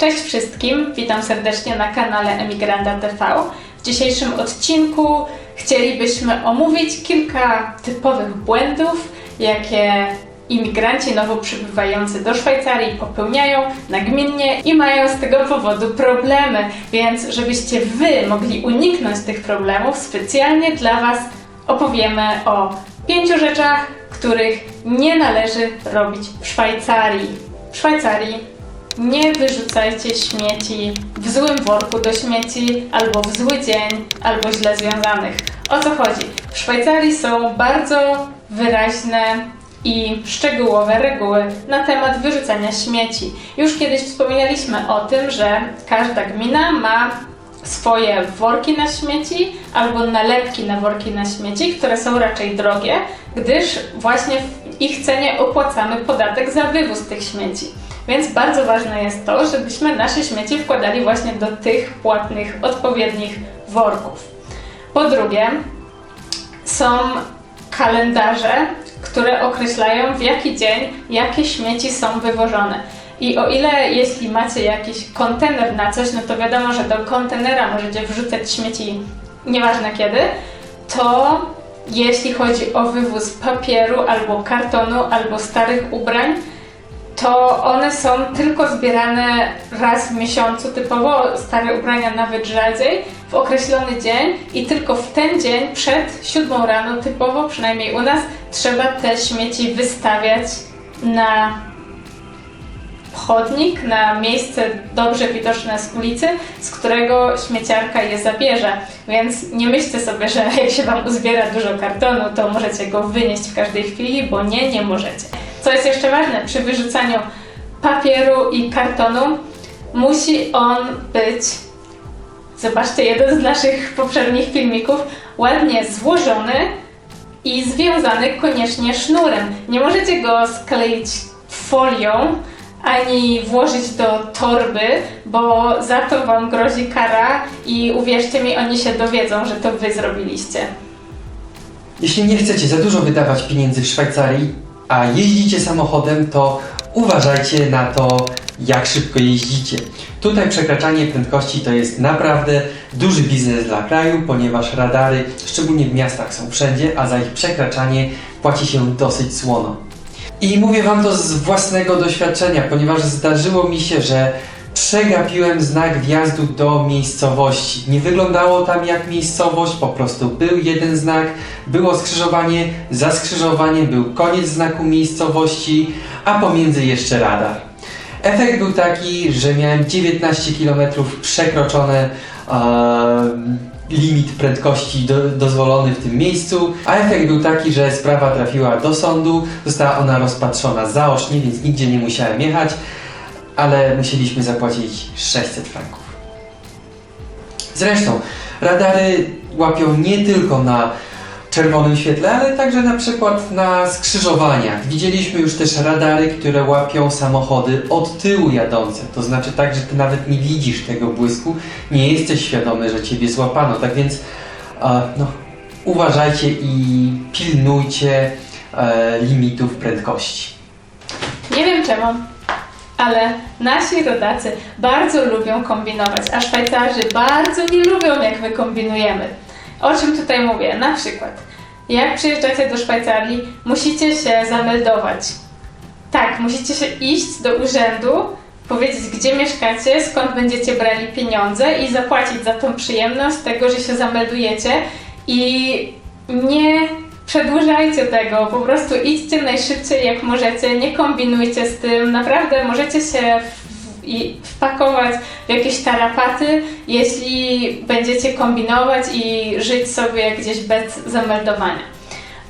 Cześć wszystkim, witam serdecznie na kanale Emigranta TV. W dzisiejszym odcinku chcielibyśmy omówić kilka typowych błędów, jakie imigranci nowo przybywający do Szwajcarii popełniają nagminnie i mają z tego powodu problemy. Więc żebyście Wy mogli uniknąć tych problemów, specjalnie dla Was opowiemy o pięciu rzeczach, których nie należy robić w Szwajcarii. W Szwajcarii nie wyrzucajcie śmieci w złym worku do śmieci, albo w zły dzień, albo źle związanych. O co chodzi? W Szwajcarii są bardzo wyraźne i szczegółowe reguły na temat wyrzucania śmieci. Już kiedyś wspominaliśmy o tym, że każda gmina ma swoje worki na śmieci albo nalepki na worki na śmieci, które są raczej drogie, gdyż właśnie w ich cenie opłacamy podatek za wywóz tych śmieci. Więc bardzo ważne jest to, żebyśmy nasze śmieci wkładali właśnie do tych płatnych, odpowiednich worków. Po drugie, są kalendarze, które określają w jaki dzień jakie śmieci są wywożone. I o ile jeśli macie jakiś kontener na coś, no to wiadomo, że do kontenera możecie wrzucać śmieci nieważne kiedy, to jeśli chodzi o wywóz papieru albo kartonu albo starych ubrań, to one są tylko zbierane raz w miesiącu, typowo stare ubrania nawet rzadziej, w określony dzień i tylko w ten dzień przed siódmą rano, typowo przynajmniej u nas, trzeba te śmieci wystawiać na chodnik, na miejsce dobrze widoczne z ulicy, z którego śmieciarka je zabierze. Więc nie myślcie sobie, że jak się Wam uzbiera dużo kartonu, to możecie go wynieść w każdej chwili, bo nie, nie możecie. Co jest jeszcze ważne, przy wyrzucaniu papieru i kartonu musi on być, zobaczcie jeden z naszych poprzednich filmików, ładnie złożony i związany koniecznie sznurem. Nie możecie go skleić folią, ani włożyć do torby, bo za to Wam grozi kara i uwierzcie mi, oni się dowiedzą, że to Wy zrobiliście. Jeśli nie chcecie za dużo wydawać pieniędzy w Szwajcarii, a jeździcie samochodem, to uważajcie na to, jak szybko jeździcie. Tutaj przekraczanie prędkości to jest naprawdę duży biznes dla kraju, ponieważ radary, szczególnie w miastach, są wszędzie, a za ich przekraczanie płaci się dosyć słono. I mówię Wam to z własnego doświadczenia, ponieważ zdarzyło mi się, że przegapiłem znak wjazdu do miejscowości. Nie wyglądało tam jak miejscowość, po prostu był jeden znak, było skrzyżowanie, za skrzyżowaniem był koniec znaku miejscowości, a pomiędzy jeszcze radar. Efekt był taki, że miałem 19 km przekroczone e, limit prędkości do, dozwolony w tym miejscu, a efekt był taki, że sprawa trafiła do sądu, została ona rozpatrzona zaocznie, więc nigdzie nie musiałem jechać, ale musieliśmy zapłacić 600 franków. Zresztą radary łapią nie tylko na czerwonym świetle, ale także na przykład na skrzyżowaniach. Widzieliśmy już też radary, które łapią samochody od tyłu jadące. To znaczy tak, że ty nawet nie widzisz tego błysku, nie jesteś świadomy, że ciebie złapano. Tak więc e, no, uważajcie i pilnujcie e, limitów prędkości. Nie wiem czemu, ale nasi rodacy bardzo lubią kombinować, a Szwajcarzy bardzo nie lubią, jak my kombinujemy. O czym tutaj mówię? Na przykład, jak przyjeżdżacie do Szwajcarii, musicie się zameldować. Tak, musicie się iść do urzędu, powiedzieć, gdzie mieszkacie, skąd będziecie brali pieniądze i zapłacić za tą przyjemność tego, że się zameldujecie i nie przedłużajcie tego, po prostu idźcie najszybciej jak możecie, nie kombinujcie z tym, naprawdę możecie się i wpakować w jakieś tarapaty, jeśli będziecie kombinować i żyć sobie gdzieś bez zameldowania.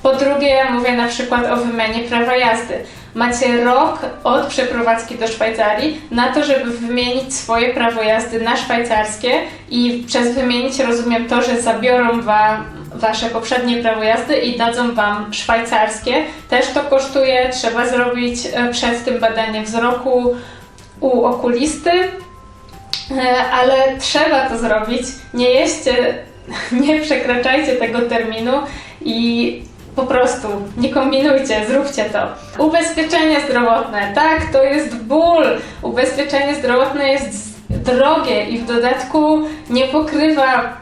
Po drugie, mówię na przykład o wymianie prawa jazdy. Macie rok od przeprowadzki do Szwajcarii na to, żeby wymienić swoje prawo jazdy na szwajcarskie i przez wymienić rozumiem to, że zabiorą wam wasze poprzednie prawo jazdy i dadzą wam szwajcarskie. Też to kosztuje, trzeba zrobić e, przed tym badanie wzroku u okulisty, E, ale trzeba to zrobić. Nie jeźdźcie, nie przekraczajcie tego terminu i Po prostu nie kombinujcie, zróbcie to. Ubezpieczenie zdrowotne, tak, to jest ból. Ubezpieczenie zdrowotne jest drogie i w dodatku nie pokrywa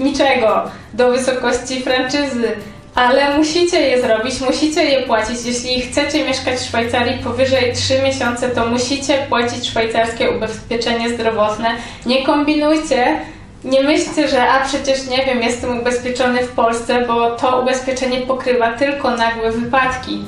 niczego do wysokości franczyzy. Ale musicie je zrobić, musicie je płacić. Jeśli chcecie mieszkać w Szwajcarii powyżej 3 miesiące, to musicie płacić szwajcarskie ubezpieczenie zdrowotne. Nie kombinujcie, nie myślcie, że a przecież nie wiem, jestem ubezpieczony w Polsce, bo to ubezpieczenie pokrywa tylko nagłe wypadki.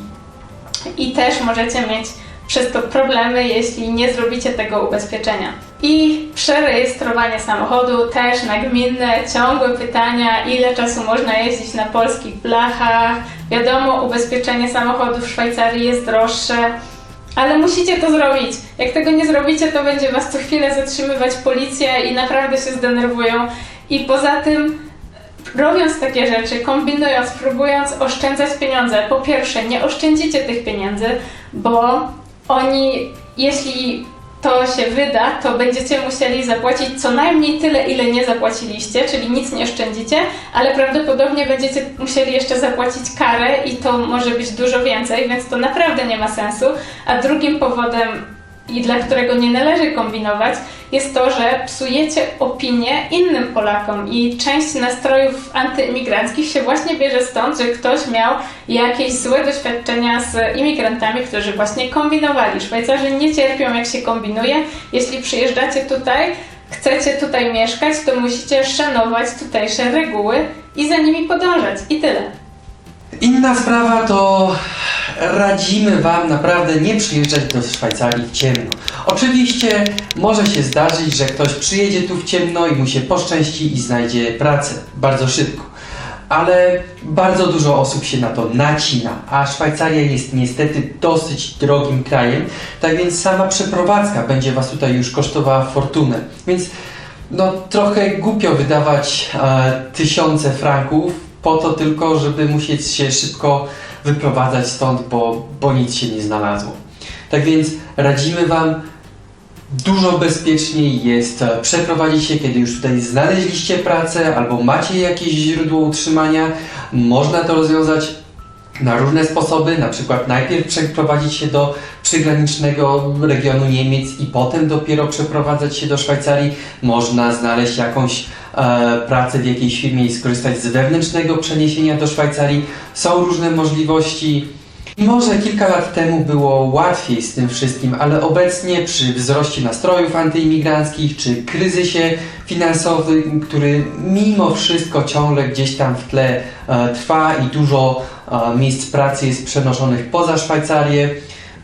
I też możecie mieć przez to problemy, jeśli nie zrobicie tego ubezpieczenia. I przerejestrowanie samochodu też nagminne, ciągłe pytania, ile czasu można jeździć na polskich blachach. Wiadomo, ubezpieczenie samochodu w Szwajcarii jest droższe, ale musicie to zrobić. Jak tego nie zrobicie, to będzie was co chwilę zatrzymywać policja i naprawdę się zdenerwują. I poza tym robiąc takie rzeczy, kombinując, próbując oszczędzać pieniądze, po pierwsze, nie oszczędzicie tych pieniędzy, bo oni, jeśli to się wyda, to będziecie musieli zapłacić co najmniej tyle, ile nie zapłaciliście, czyli nic nie oszczędzicie, ale prawdopodobnie będziecie musieli jeszcze zapłacić karę i to może być dużo więcej, więc to naprawdę nie ma sensu. A drugim powodem, i dla którego nie należy kombinować, jest to, że psujecie opinię innym Polakom i część nastrojów antyimigranckich się właśnie bierze stąd, że ktoś miał jakieś złe doświadczenia z imigrantami, którzy właśnie kombinowali. Szwajcarzy nie cierpią jak się kombinuje. Jeśli przyjeżdżacie tutaj, chcecie tutaj mieszkać, to musicie szanować tutejsze reguły i za nimi podążać. I tyle. Inna sprawa to radzimy Wam naprawdę nie przyjeżdżać do Szwajcarii w ciemno. Oczywiście może się zdarzyć, że ktoś przyjedzie tu w ciemno i mu się poszczęści i znajdzie pracę bardzo szybko. Ale bardzo dużo osób się na to nacina, a Szwajcaria jest niestety dosyć drogim krajem, tak więc sama przeprowadzka będzie Was tutaj już kosztowała fortunę. Więc no trochę głupio wydawać e, tysiące franków po to tylko, żeby musieć się szybko wyprowadzać stąd, bo, bo nic się nie znalazło. Tak więc radzimy Wam, dużo bezpieczniej jest e, przeprowadzić się, kiedy już tutaj znaleźliście pracę albo macie jakieś źródło utrzymania. Można to rozwiązać na różne sposoby, na przykład najpierw przeprowadzić się do przygranicznego regionu Niemiec i potem dopiero przeprowadzać się do Szwajcarii. Można znaleźć jakąś e, pracę w jakiejś firmie i skorzystać z wewnętrznego przeniesienia do Szwajcarii. Są różne możliwości. I może kilka lat temu było łatwiej z tym wszystkim, ale obecnie przy wzroście nastrojów antyimigranckich czy kryzysie finansowym, który mimo wszystko ciągle gdzieś tam w tle e, trwa i dużo miejsc pracy jest przenoszonych poza Szwajcarię,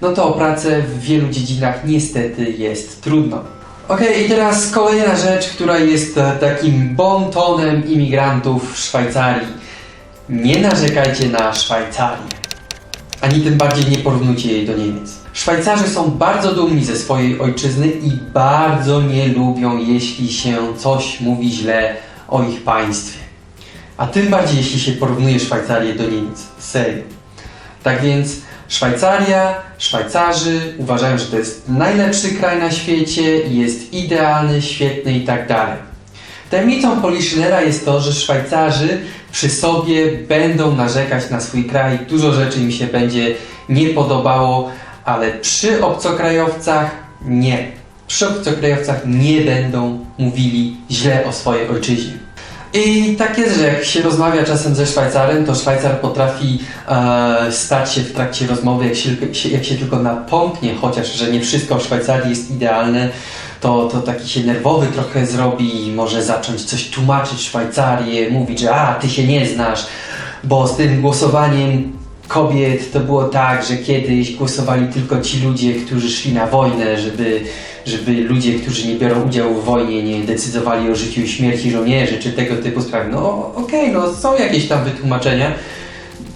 no to o pracę w wielu dziedzinach niestety jest trudno. Okej, i teraz kolejna rzecz, która jest e, takim bontonem imigrantów w Szwajcarii. Nie narzekajcie na Szwajcarię ani tym bardziej nie porównujcie jej do Niemiec. Szwajcarzy są bardzo dumni ze swojej ojczyzny i bardzo nie lubią, jeśli się coś mówi źle o ich państwie. A tym bardziej, jeśli się porównuje Szwajcarię do Niemiec. Serio. Tak więc Szwajcaria, Szwajcarzy uważają, że to jest najlepszy kraj na świecie, jest idealny, świetny i tak dalej. Tajemnicą Poliszynela jest to, że Szwajcarzy przy sobie będą narzekać na swój kraj, dużo rzeczy im się będzie nie podobało, ale przy obcokrajowcach nie. Przy obcokrajowcach nie będą mówili źle o swojej ojczyźnie. I tak jest, że jak się rozmawia czasem ze Szwajcarem, to Szwajcar potrafi e, stać się w trakcie rozmowy, jak się, jak się tylko napomknie, chociaż że nie wszystko w Szwajcarii jest idealne, to, to taki się nerwowy trochę zrobi i może zacząć coś tłumaczyć Szwajcarię, mówić, że a, ty się nie znasz, bo z tym głosowaniem kobiet to było tak, że kiedyś głosowali tylko ci ludzie, którzy szli na wojnę, żeby, żeby ludzie, którzy nie biorą udziału w wojnie, nie decydowali o życiu i śmierci żołnierzy, czy tego typu sprawy. No okej, no są jakieś tam wytłumaczenia.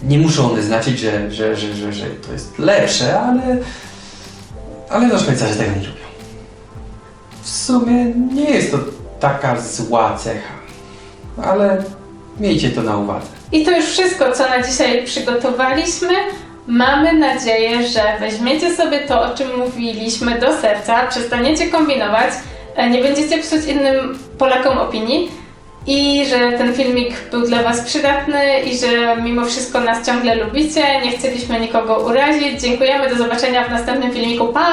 Nie muszą one znaczyć, że, że, że, że, że to jest lepsze, ale, ale no Szwajcarzy tego nie lubią. W sumie nie jest to taka zła cecha, ale miejcie to na uwadze. I to już wszystko, co na dzisiaj przygotowaliśmy. Mamy nadzieję, że weźmiecie sobie to, o czym mówiliśmy, do serca, przestaniecie kombinować, e, nie będziecie psuć innym Polakom opinii i że ten filmik był dla Was przydatny i że mimo wszystko nas ciągle lubicie. Nie chcieliśmy nikogo urazić. Dziękujemy, do zobaczenia w następnym filmiku. Pa!